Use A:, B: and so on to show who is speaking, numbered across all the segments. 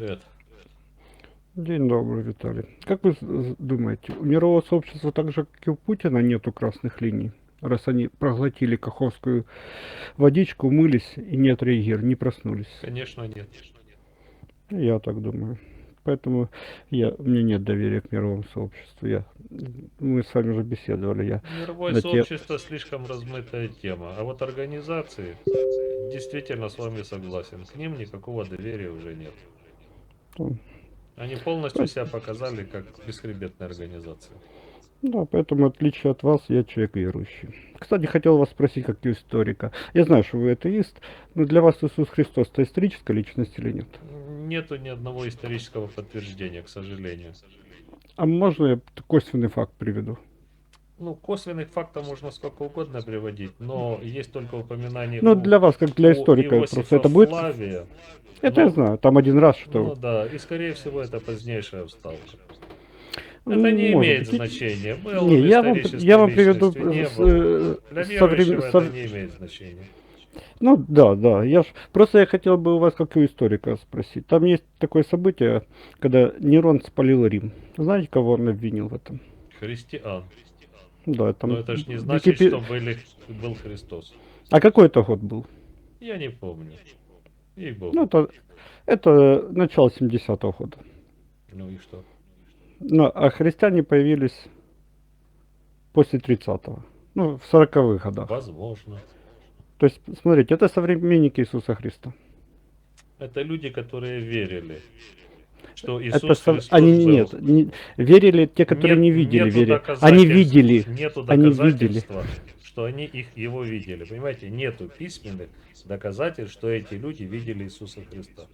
A: Привет.
B: День добрый, Виталий. Как вы думаете, у мирового сообщества так же, как и у Путина, нету красных линий? Раз они проглотили каховскую водичку, умылись и не отреагировали, не проснулись.
A: Конечно, нет.
B: Я так думаю. Поэтому я, у меня нет доверия к мировому сообществу. Я, мы с вами уже беседовали. Я,
A: Мировое
B: На те-
A: сообщество слишком размытая тема. А вот организации, действительно с вами согласен. К ним никакого доверия уже нет.
B: Ну,
A: Они полностью себя показали как бесхребетная организация.
B: да, поэтому, в отличие от вас, я человек верующий. Кстати, хотел вас спросить, как у историка. Я знаю, что вы атеист, но для вас Иисус Христос это историческая личность или нет?
A: Нету ни одного исторического подтверждения, к сожалению.
B: А можно я косвенный факт приведу?
A: Ну, косвенных фактов можно сколько угодно приводить, но есть только упоминание
B: Ну, для вас, как для историка, просто это будет...
A: Флавия.
B: Это
A: ну,
B: я знаю, там один раз что...
A: Ну да, и скорее всего это позднейшая вставка.
B: Ну,
A: Это не
B: может
A: имеет
B: быть.
A: значения. Был
B: Не, я вам, я вам приведу...
A: не
B: с-
A: был.
B: э,
A: Для
B: со
A: верующего
B: со-
A: это не имеет значения.
B: Ну да, да. Я ж просто я хотел бы у вас как у историка спросить. Там есть такое событие, когда Нерон спалил Рим. Знаете, кого он обвинил в этом?
A: Христиан.
B: Да, там.
A: Но это ж не значит,
B: Википи-
A: что были, был Христос.
B: А какой это год был?
A: Я не помню. И бог.
B: Ну, это, это начало 70-го года.
A: Ну и что?
B: Ну, а христиане появились после 30-го. Ну, в 40-х годах.
A: Возможно.
B: То есть, смотрите, это современники Иисуса Христа.
A: Это люди, которые верили, что
B: это
A: Иисус
B: со-
A: Христос
B: они
A: был.
B: нет, не- верили те, которые
A: Нет-
B: не видели, верили. Они видели.
A: Нету
B: Они
A: доказательства, что они их его видели. Понимаете, нету письменных доказательств, что эти люди видели Иисуса Христа.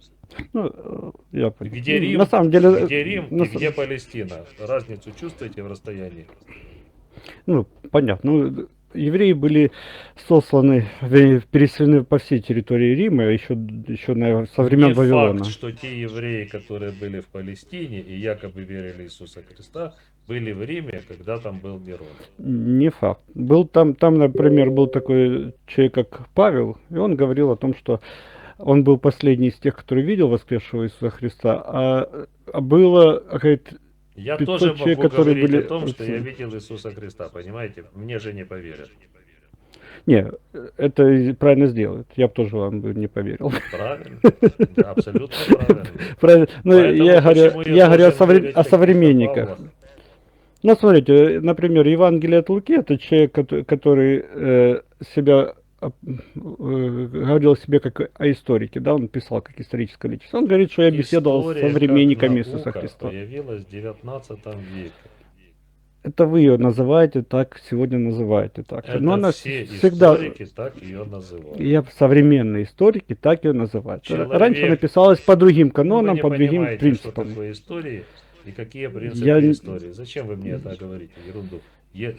B: Ну, э, я понял.
A: Где Рим,
B: На самом деле,
A: где Рим
B: на
A: и где Палестина? Разницу чувствуете в расстоянии?
B: Ну, понятно. Ну, евреи были сосланы, переселены по всей территории Рима, еще, еще на, со времен
A: Не
B: Вавилона.
A: факт, что те евреи, которые были в Палестине и якобы верили Иисуса Христа, были в Риме, когда там был Нерон.
B: Не факт. Был там, там, например, был такой человек, как Павел, и он говорил о том, что он был последний из тех, который видел воскресшего Иисуса Христа, а, а было, говорит,
A: Я
B: 500
A: тоже могу
B: человек,
A: говорить
B: были
A: о том, что я видел Иисуса Христа, понимаете? Мне же не поверят.
B: не, это правильно сделают. Я бы тоже вам не поверил.
A: Правильно? Да, абсолютно правильно.
B: Правильно. Ну,
A: Поэтому
B: я говорю, я говорю о, совре- современниках. Ну, смотрите, например, Евангелие от Луки, это человек, кото- который э, себя говорил о себе как о историке, да, он писал как историческая личность. Он говорит, что я беседовал
A: История
B: с современниками Иисуса Христа.
A: появилась в 19 веке.
B: Это вы ее называете так, сегодня называете так.
A: Это
B: Но она
A: все
B: всегда,
A: историки так ее называют.
B: я современные историки так ее называют.
A: Человек-
B: Раньше написалось по другим
A: Ну,
B: канонам,
A: вы
B: по другим
A: понимаете, что
B: принципам.
A: такое истории и какие принципы
B: Я
A: истории. Зачем вы мне это говорите? Ерунду.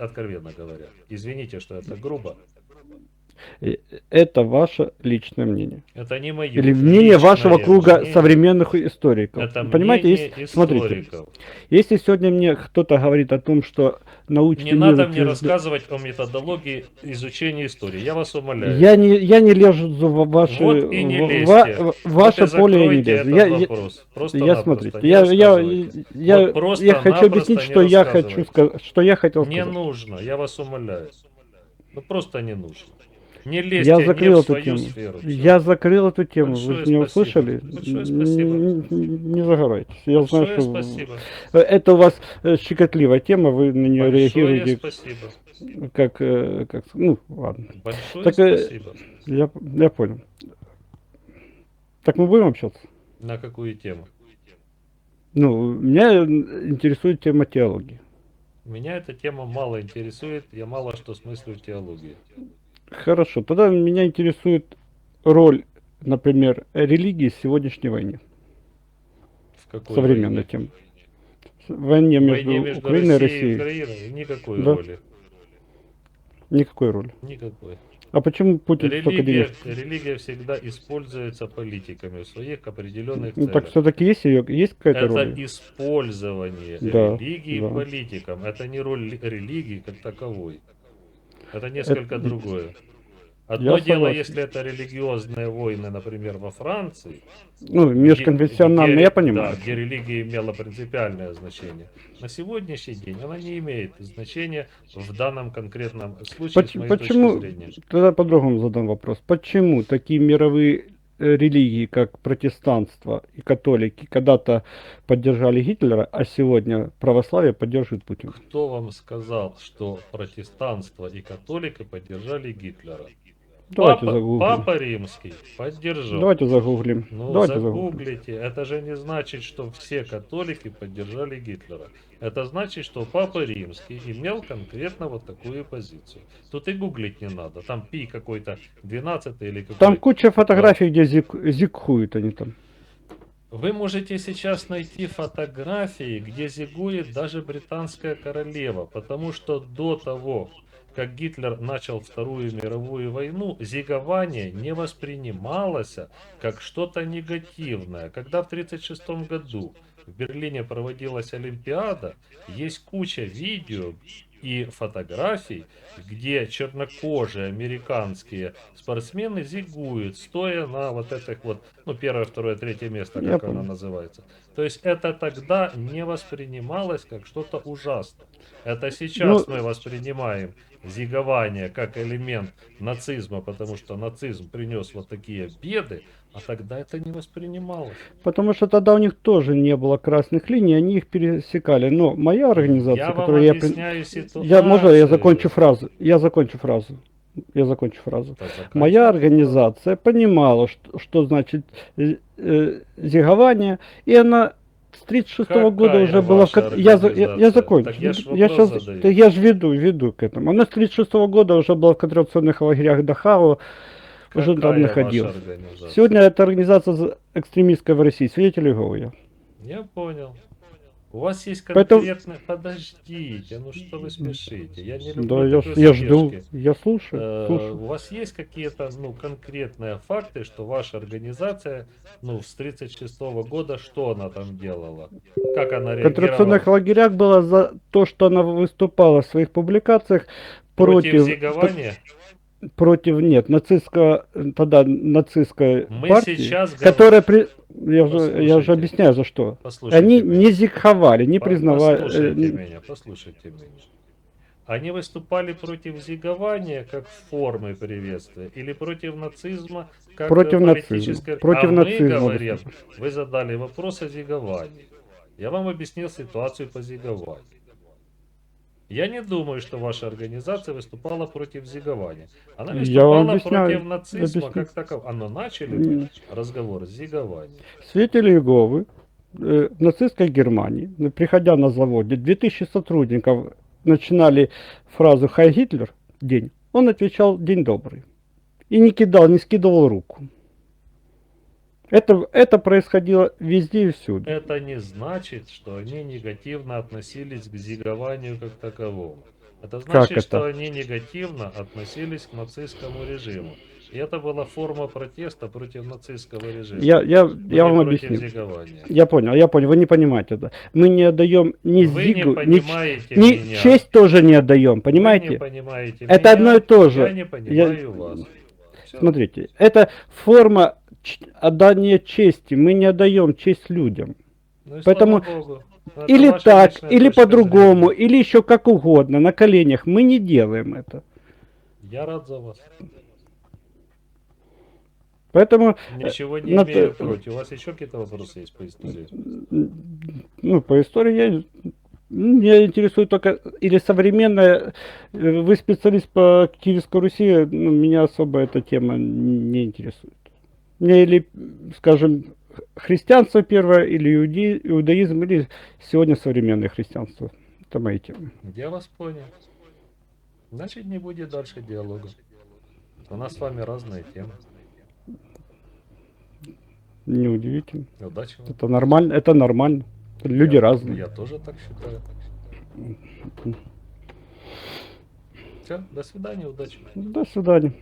A: Откровенно говоря. Извините, что это грубо.
B: Э, Это ваше личное мнение.
A: Это не мое.
B: Или мнение вашего круга
A: мнение.
B: современных историков.
A: Это
B: Понимаете, есть, смотрите,
A: историков.
B: если сегодня мне кто-то говорит о том, что научный
A: Не
B: мир
A: надо мне рассказывать о методологии изучения истории. Я вас умоляю.
B: Я не, я не лезу в ваши,
A: Вот и не
B: в-
A: лезьте.
B: в
A: Вот
B: ваше
A: и
B: поле я не лезу. Я, я,
A: вопрос. Просто
B: я смотрите, я, я, я,
A: Вот просто
B: я хочу объяснить,
A: не
B: что я хочу сказать, что я хотел
A: Не
B: сказать.
A: нужно, я вас умоляю. Ну просто не нужно. Не лезьте
B: Я
A: не
B: закрыл
A: в
B: эту
A: свою
B: тему.
A: сферу. Всё.
B: Я закрыл эту тему.
A: Большое
B: Вы меня
A: спасибо.
B: услышали?
A: Большое спасибо.
B: Н- н- Не загорайтесь. Я знаю,
A: Большое
B: что
A: спасибо.
B: э, это у вас э, щекотливая тема, вы на нее
A: Большое
B: реагируете
A: спасибо.
B: как, э, как, ну, ладно.
A: Большое
B: Так, э,
A: спасибо.
B: Я, я понял. Так мы будем общаться?
A: На какую тему?
B: Ну, меня интересует тема теологии.
A: Меня эта тема мало интересует, я мало что смыслю в теологии.
B: Хорошо, тогда меня интересует роль, например, религии в сегодняшней войне,
A: В какой
B: современной теме. В войне между,
A: войне между
B: Украиной и
A: Россией и
B: Россией.
A: Украиной никакой
B: Да.
A: роли.
B: Никакой роли.
A: Никакой.
B: А почему Путин
A: Религия,
B: денег?
A: религия всегда используется политиками в своих определенных
B: Ну,
A: целях.
B: так все-таки есть ее, есть какая-то
A: Это
B: роль?
A: использование
B: Да,
A: религии
B: да.
A: политикам. Это не роль ли- религии как таковой. Это несколько
B: Это-
A: другое. Одно
B: Я
A: дело,
B: согласен.
A: если это религиозные войны, например, во Франции,
B: Ну, межконфессионально,
A: где-
B: я понимаю.
A: Да, где религия имела принципиальное значение. На сегодняшний день она не имеет значения в данном конкретном случае,
B: Поч-
A: с моей
B: почему,
A: точки зрения.
B: тогда по-другому задам вопрос. Почему такие мировые э, религии, как протестанство и католики, когда-то поддержали Гитлера, а сегодня православие поддерживает Путина?
A: Кто вам сказал, что протестанство и католики поддержали Гитлера?
B: Давайте
A: Папа,
B: загуглим.
A: Папа Римский поддержал.
B: Давайте загуглим.
A: Ну,
B: Давайте загуглим.
A: загуглите. Это же не значит, что все католики поддержали Гитлера. Это значит, что Папа Римский имел конкретно вот такую позицию. Тут и гуглить не надо. Там пи какой-то 12 или какой
B: Там куча фотографий, где зик, зикхуют они там.
A: Вы можете сейчас найти фотографии, где зигует даже британская королева, потому что до того, как Гитлер начал Вторую мировую войну, зигование не воспринималось как что-то негативное. Когда в 1936 году в Берлине проводилась Олимпиада, есть куча видео и фотографий, где чернокожие американские спортсмены зигуют, стоя на вот этих вот, ну, первое, второе, третье место,
B: Я
A: как оно
B: понял.
A: называется. То есть это тогда не воспринималось как что-то ужасное. Это сейчас
B: Ну-
A: мы воспринимаем зигование как элемент нацизма, потому что нацизм принес вот такие беды, а тогда это не воспринималось.
B: Потому что тогда у них тоже не было красных линий, они их пересекали. Но моя организация,
A: я
B: которую я...
A: объясняю ситуацию.
B: Я, можно я закончу фразу? Я закончу фразу. Я закончу фразу. Моя организация понимала, что, что значит э, э, зигование, и она с 36
A: Какая
B: года уже была... ко- Я, я, я закончу.
A: Так я ж
B: я,
A: задаю.
B: да я же веду, веду к этому. Она с 36 года уже была в концентрационных лагерях Дахау, уже там
A: Какая ваша организация?
B: Сегодня эта организация за- экстремистская в России, свидетель Иеговы я.
A: Понял. У вас есть
B: Поэтому-
A: конкретно... Подождите, ну что вы спешите? Я не люблю
B: Да, я, я жду, я слушаю,
A: Э,
B: слушаю.
A: У вас есть какие-то ну, конкретные факты, что ваша организация ну, с 36 года, что она там делала? Как она
B: В
A: реагировала?
B: концентрационных лагерях было за то, что она выступала в своих публикациях
A: Против
B: против,
A: зигования?
B: против нет, нацистского, тогда нацистской
A: Мы
B: партии,
A: сейчас говорим-
B: которая, при, я, же, я же
A: Послушайте.
B: объясняю за что.
A: Послушайте
B: Они
A: меня.
B: не зигховали, не
A: По-
B: признавали.
A: Послушайте
B: э,
A: меня, послушайте меня. Они выступали против зигования как формы приветствия или против нацизма как
B: Против
A: э,
B: нацизма.
A: политической-
B: Против
A: а
B: нацизма
A: мы говорим,
B: выступали.
A: вы задали вопрос о зиговании. Я вам объяснил ситуацию по зигованию. Я не думаю, что ваша организация выступала против зигования. Она выступала
B: объясняю,
A: против нацизма
B: объясню.
A: как такового. Оно начали разговор с зигованием.
B: Свидетели Иеговы э, в нацистской Германии, ну, приходя на заводе, 2000 сотрудников начинали фразу «Хай Гитлер» день, он отвечал «День добрый». И не кидал, не скидывал руку. Это, это происходило везде и всюду.
A: Это не значит, что они негативно относились к зигованию как таковому. Это значит,
B: это?
A: что они негативно относились к нацистскому режиму. И это была форма протеста против нацистского режима.
B: Я, я, я
A: не
B: вам объясню.
A: зигования.
B: Я понял, я понял, вы не понимаете это. Мы не отдаем ни
A: Вы не
B: зигу, ни, ч-
A: понимаете
B: ни
A: меня.
B: честь тоже не отдаем,
A: Вы не
B: понимаете?
A: понимаете
B: Это
A: меня,
B: одно и то же.
A: Я не понимаю вас. Всё.
B: Смотрите, это форма отдания чести. Мы не отдаем честь людям.
A: Ну
B: поэтому Или так, или по-другому, или еще как угодно, на коленях. Мы не делаем это.
A: Я рад за вас.
B: Поэтому,
A: Ничего не
B: на
A: имею против. У вас еще какие-то вопросы есть по истории?
B: ну, по истории я... Меня интересует только или современная, э, вы специалист по Киевской Руси, ну, меня особо эта тема не интересует. Мне или, скажем, христианство первое, или иуди- иудаизм, или сегодня современное христианство. Это мои темы.
A: Я вас понял. Значит, не будет дальше диалога. У нас с вами разные темы.
B: Неудивительно.
A: Удачи вам.
B: Это нормально, это нормально. Люди
A: Я-
B: разные.
A: Я тоже так считаю. Все, до свидания, удачи.
B: До свидания.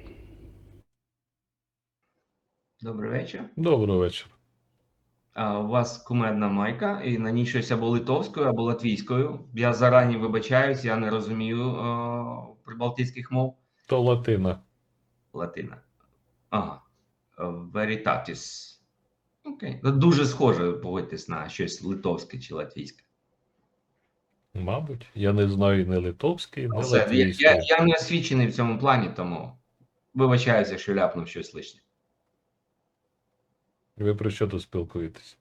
C: Добрий вечір.
A: Доброго вечора.
C: А, у вас кумедна майка, і на ній щось або литовською, або латвійською. Я зарані вибачаюсь, я не розумію е, прибалтійських мов.
A: То латина.
C: Латина. Ага. Veritatis. Окей. Ну, Дуже схоже, погодьтесь на щось литовське чи латвійське.
A: Мабуть, я не знаю ні литовський, ні
C: Все, я,
A: латвійський.
C: я, я не освічений в цьому плані, тому вибачаюся, якщо ляпнув щось лишнє.
A: Ви про що тут спілкуєтесь?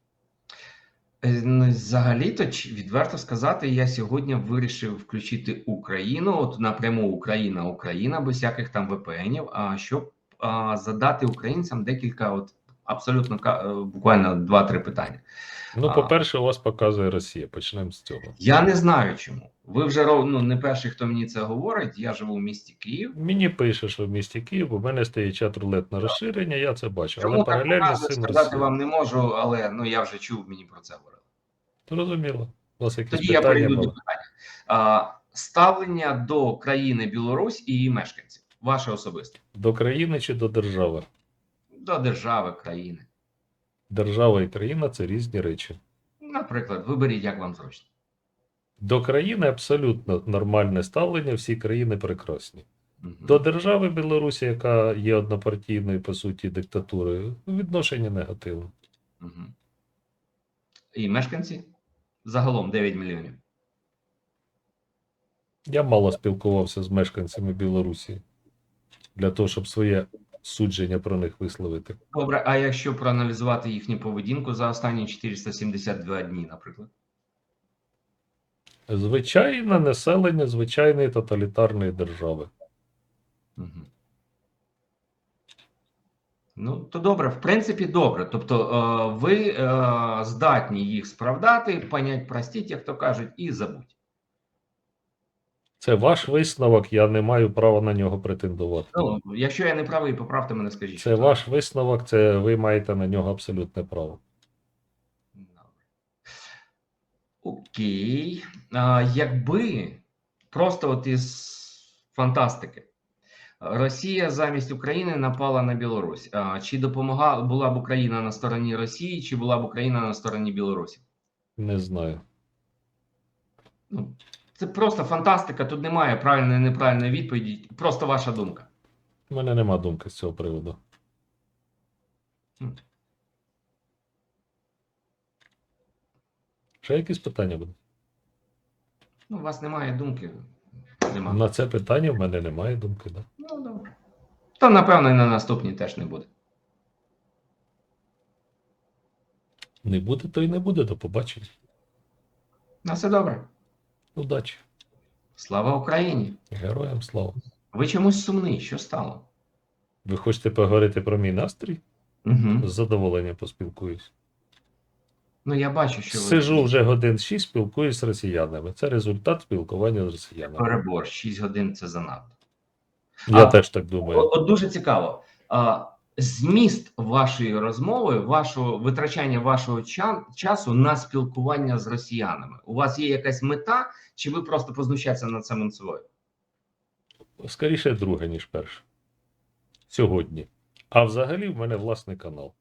C: Е, Ну, взагалі-то, відверто сказати, я сьогодні вирішив включити Україну, от напряму Україна, Україна, без всяких там а щоб задати українцям декілька, от абсолютно е, буквально два-три питання.
A: Ну, по-перше, у вас показує Росія. Почнемо з цього.
C: Я не знаю чому. Ви вже ну, не перший, хто мені це говорить. Я живу в місті Київ.
A: Мені пише, що в місті Київ у мене стоїть чат рулет на розширення, я це бачу.
C: Чому
A: Але
C: так
A: паралельно з цим
C: сказати
A: Росія.
C: вам не можу, але ну я вже чув, мені про це говорили.
A: Зрозуміло. У вас якісь
C: Тоді я
A: питання
C: перейду до питання. А, ставлення до країни Білорусь і її мешканців. Ваше особисте.
A: До країни чи до держави?
C: До держави, країни.
A: Держава і країна це різні речі.
C: Наприклад, виберіть, як вам зручно.
A: До країни абсолютно нормальне ставлення, всі країни прекрасні.
C: Мгм.
A: До держави Білорусі, яка є однопартійною, по суті, диктатурою, відношення негативне.
C: Мгм. І мешканці? Загалом 9 мільйонів.
A: Я мало спілкувався з мешканцями Білорусі для того, щоб своє судження про них висловити.
C: Добре, а якщо проаналізувати їхню поведінку за останні 472 дні, наприклад?
A: Звичайне населення звичайної тоталітарної держави.
C: Угу. Ну, то добре, в принципі, добре. Тобто, е, ви е, здатні їх справдати, понять, простіть, як то кажуть, і забудь.
A: Це ваш висновок, я не маю права на нього претендувати.
C: Ну, якщо я не правий, поправте мене, скажіть.
A: Це
C: так.
A: ваш висновок, це ви маєте на нього абсолютне право.
C: Окей. А, якби просто от із фантастики. Росія замість України напала на Білорусь. А, чи допомагала була б Україна на стороні Росії, чи була б Україна на стороні Білорусі?
A: Не знаю.
C: Ну, це просто фантастика. Тут немає правильної неправильної відповіді. Просто ваша думка.
A: У мене нема думки з цього приводу. Ще якісь питання будуть?
C: Ну, у вас немає думки. Нема.
A: На це питання в мене немає думки. Да?
C: Ну, добре. То, напевно, і на наступній теж не буде.
A: Не буде, то й не буде. До побачення.
C: На все добре.
A: Удачі.
C: Слава Україні!
A: Героям слава.
C: Ви чомусь сумний. Що стало?
A: Ви хочете поговорити про мій настрій?
C: Угу.
A: З задоволенням поспілкуюсь.
C: Ну, я бачу, що ви
A: Сижу вже годин 6, спілкуюсь з росіянами. Це результат спілкування з росіянами.
C: перебор. 6 годин це занадто.
A: Я
C: А-
A: теж так думаю.
C: От, от дуже цікаво. А, зміст вашої розмови, вашого витрачання вашого ча- часу на спілкування з росіянами. У вас є якась мета, чи ви просто познущаєтеся над самим собою?
A: Скоріше друге, ніж перше. Сьогодні. А взагалі в мене власний канал.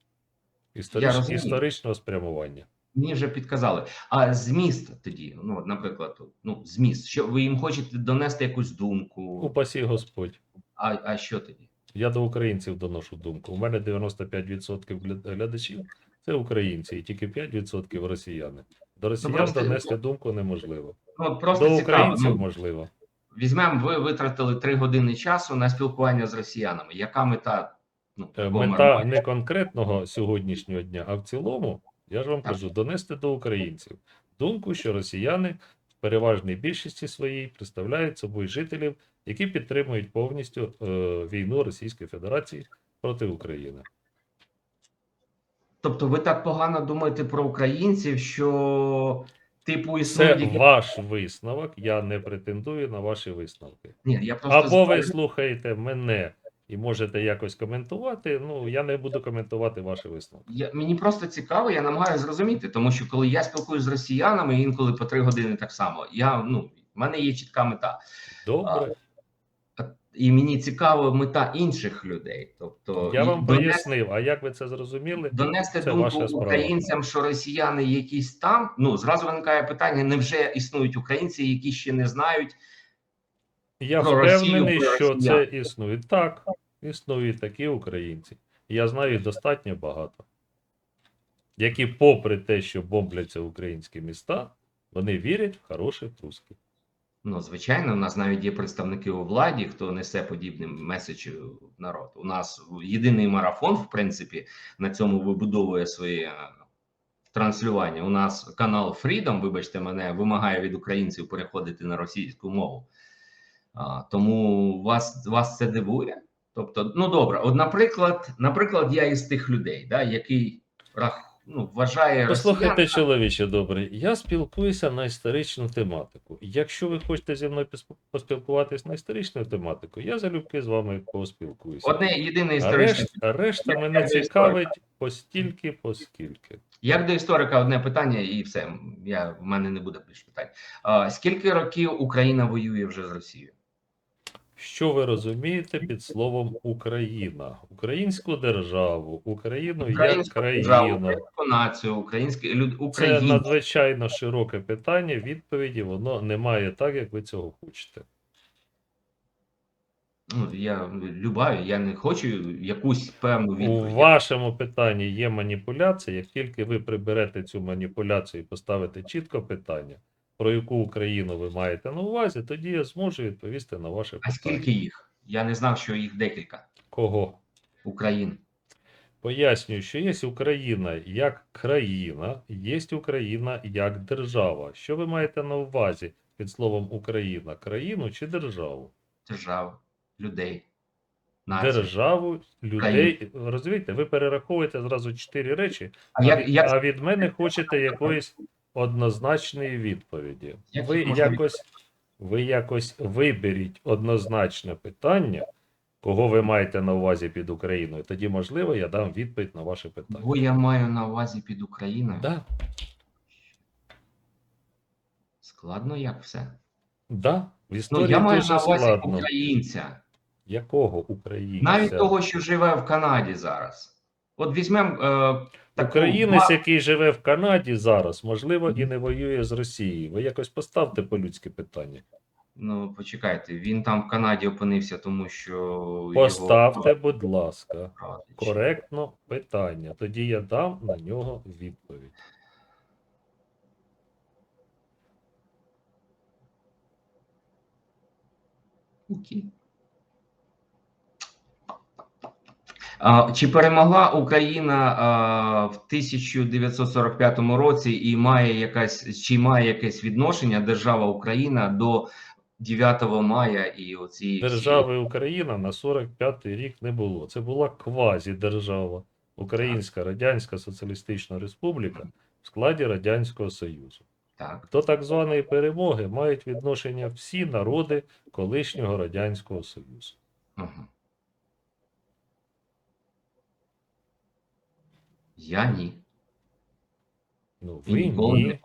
A: Історич... Історичного спрямування.
C: Мені вже підказали. А зміст тоді, ну, наприклад, ну, зміст, що ви їм хочете донести якусь думку,
A: Упасі Господь.
C: а, а що тоді?
A: Я до українців доношу думку. У мене 95% глядачів це українці, і тільки 5% росіяни. До росіян
C: просто-
A: донести думку неможливо.
C: Ну, просто
A: До українців
C: Ну,
A: можливо.
C: Візьмемо, ви витратили три години часу на спілкування з росіянами. Яка мета? Ну,
A: Е, Мета не конкретного сьогоднішнього дня, а в цілому, я ж вам
C: Так.
A: кажу, донести до українців думку, що росіяни в переважній більшості своїй представляють собою жителів, які підтримують повністю е, війну Російської Федерації проти України.
C: Тобто ви так погано думаєте про українців, що типу
A: Це
C: існують... які-
A: ваш висновок. Я не претендую на ваші висновки.
C: Ні, я просто
A: Або ви слухаєте мене і можете якось коментувати. Ну я не буду коментувати ваші висновки.
C: я, мені просто цікаво, я намагаюся зрозуміти, тому що коли я спілкуюся з росіянами, інколи по три години так само. Я ну в мене є чітка мета,
A: Добре,
C: і мені цікаво мета інших людей. Тобто
A: я вам
C: донести,
A: пояснив. А як ви це зрозуміли?
C: донести
A: Це
C: думку
A: ваша
C: українцям, що росіяни якісь там. Ну зразу виникає питання: невже існують українці, які ще не знають?
A: Я
C: про Росію,
A: впевнений,
C: про
A: що це існує. Так, існують такі українці. Я знаю їх достатньо багато. Які, попри те, що бомбляться українські міста, вони вірять в хороших русських.
C: Ну, звичайно, у нас навіть є представники у владі, хто несе подібний меседж в народ. У нас єдиний марафон, в принципі, на цьому вибудовує своє е, транслювання. У нас канал Freedom, вибачте мене, вимагає від українців переходити на російську мову. А, тому вас, вас це дивує? Тобто, ну добре, от, наприклад, наприклад, я із тих людей, да, який рах, ну, вважає
A: Послухайте,
C: росіян-
A: чоловіче добрий, я спілкуюся на історичну тематику. Якщо ви хочете зі мною пос- поспілкуватись на історичну тематику, я залюбки з вами поспілкуюся.
C: одне єдине історичне
A: а решта
C: Я-
A: мене цікавить постільки, поскільки.
C: Як до історика, одне питання, і все. Я, в мене не буде більш питань. А, скільки років Україна воює вже з Росією?
A: Що ви розумієте під словом Україна? Українську державу, Україну як країну.
C: націю, українські люд,
A: Це надзвичайно широке питання. Відповіді воно немає так, як ви цього хочете.
C: Ну, я любаю, я не хочу якусь певну відповідь.
A: У вашому питанні є маніпуляція. Як тільки ви приберете цю маніпуляцію і поставите чітко питання, про яку Україну ви маєте на увазі, тоді я зможу відповісти на ваше питання.
C: А скільки їх? Я не знав, що їх декілька.
A: Кого?
C: Україн.
A: Пояснюю, що є Україна як країна, є Україна як держава. Що ви маєте на увазі під словом Україна? Країну чи державу?
C: Держав, людей. Націю.
A: Державу, людей. Розумієте, ви перераховуєте зразу чотири речі,
C: А
A: а,
C: як,
A: від,
C: як
A: а від мене хочете якоїсь однозначної відповіді.
C: Як
A: Ви якось, ви якось виберіть однозначне питання, кого ви маєте на увазі під Україною. Тоді, можливо, я дам відповідь на ваше питання.
C: Бо я маю на увазі під Україною?
A: Да,
C: Складно як все.
A: да, в
C: Ну, я маю на увазі
A: складно.
C: українця.
A: Якого українця?
C: Навіть того, що живе в Канаді зараз. От візьмемо е,
A: Українець, який живе в Канаді зараз, можливо, і не воює з Росією. Ви якось поставте по-людськи питання.
C: Ну, почекайте, він там в Канаді опинився, тому що
A: Поставте, будь ласка,
C: його
A: коректно питання. Тоді я дам на нього відповідь.
C: Окей. А, Чи перемогла Україна в 1945 році і має якась чи має якесь відношення держава Україна до 9 мая і оці
A: Держави Україна на 45-й рік не було. Це була квазі-держава. Українська Радянська Соціалістична Республіка в складі Радянського Союзу.
C: так
A: До так званої перемоги мають відношення всі народи колишнього Радянського Союзу.
C: угу. Я ні.
A: Ну, ви
C: не
A: ні.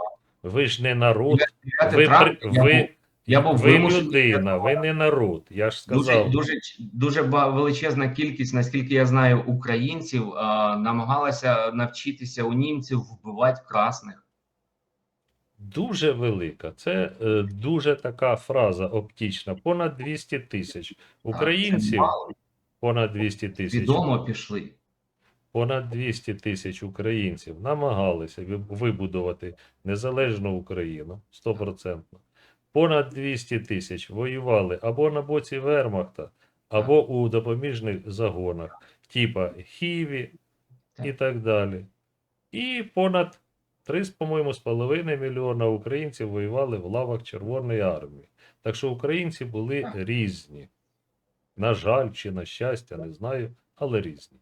A: Ви ж не народ.
C: 9
A: Ви,
C: травня
A: при-
C: я
A: ви,
C: був- я був
A: ви людина, ви не народ. Я ж сказав.
C: дуже, дуже ба- величезна кількість, наскільки я знаю, українців а, намагалася навчитися у німців вбивати красних.
A: Дуже велика. Це е, дуже така фраза оптічна. Понад 200 тисяч українців. Понад 200 тисяч.
C: Відомо пішли.
A: Понад 200 тисяч українців намагалися вибудувати незалежну Україну 100%. Понад 200 тисяч воювали або на боці Вермахта, або у допоміжних загонах, типа Хіві і
C: Так.
A: далі. І понад 3, по-моєму, з половиною мільйона українців воювали в лавах Червоної армії. Так що українці були різні. На жаль, чи на щастя, не знаю, але різні.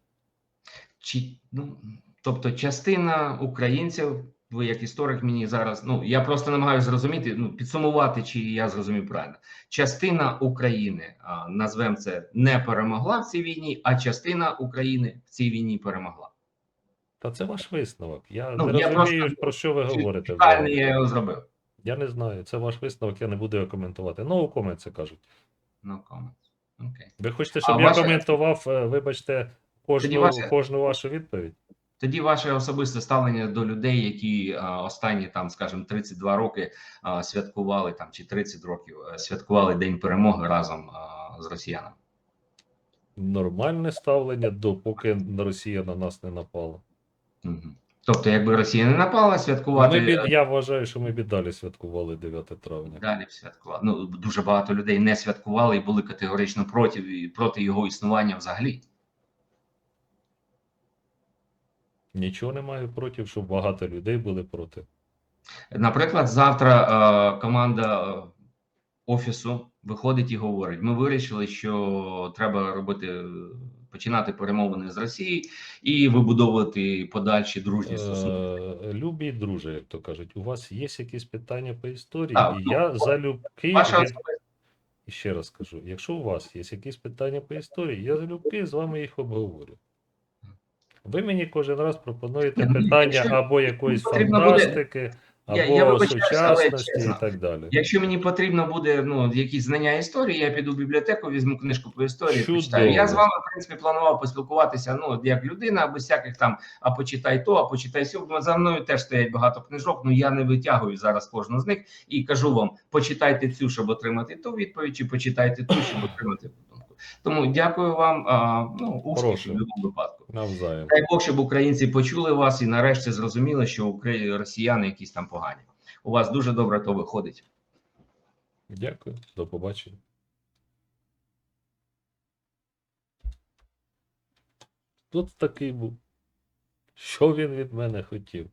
C: Чи, ну, тобто, частина українців, ви як історик мені зараз, ну я просто намагаюся зрозуміти, ну підсумувати, чи я зрозумів правильно. Частина України, а, назвемо це, не перемогла в цій війні, а частина України в цій війні перемогла.
A: Та це ваш висновок. Я
C: Ну,
A: не
C: я
A: розумію,
C: просто-
A: про що ви говорите.
C: Правильно я його зробив.
A: Я не знаю, це ваш висновок, я не буду його коментувати. No comment, це кажуть.
C: No comment. Окей.
A: Ви хочете, щоб
C: А
A: я
C: ваше-
A: коментував, е, вибачте, кожну,
C: ваше-
A: кожну вашу відповідь?
C: Тоді ваше особисте ставлення до людей, які а, останні там, скажімо, 32 роки а, святкували там чи 30 років е, святкували День перемоги разом а, з росіянами.
A: Нормальне ставлення, допоки Росія на нас не напала.
C: Мгм. Тобто, якби Росія не напала, святкувати
A: Ми б, я вважаю, що ми б далі святкували 9 травня.
C: далі святкували. Ну, дуже багато людей не святкували і були категорично проти, проти його існування взагалі.
A: Нічого не маю проти, щоб багато людей були проти.
C: Наприклад, завтра е, команда е, офісу виходить і говорить: ми вирішили, що треба робити, е, починати перемовини з Росією і вибудовувати подальші дружні стосунки.
A: Е, Любі друже, як то кажуть, у вас є якісь питання по історії,
C: Так,
A: і
C: ну,
A: я залюбки
C: Ваша
A: І ще раз кажу: якщо у вас є якісь питання по історії, я залюбки з вами їх обговорю. Ви мені кожен раз пропонуєте
C: ну,
A: питання або якоїсь фантастики,
C: Я-
A: або
C: я
A: сучасності і так далі.
C: Якщо мені потрібно буде ну якісь знання історії, я піду в бібліотеку, візьму книжку по історії,
A: Чудово.
C: почитаю. Я з вами в принципі планував поспілкуватися. Ну от як людина, без всяких там, а почитай то, а почитай сьо. За мною теж стоять багато книжок. Ну я не витягую зараз кожну з них і кажу вам: почитайте цю, щоб отримати ту відповідь, чи почитайте ту, щоб отримати ту. Тому дякую вам. А, ну успіхів
A: Прошу.
C: в будь-якому випадку.
A: Навзаєм.
C: Дай Бог, щоб українці почули вас і нарешті зрозуміли, що росіяни якісь там погані. У вас дуже добре то виходить.
A: Дякую, до побачення. Тут такий був. Що він від мене хотів?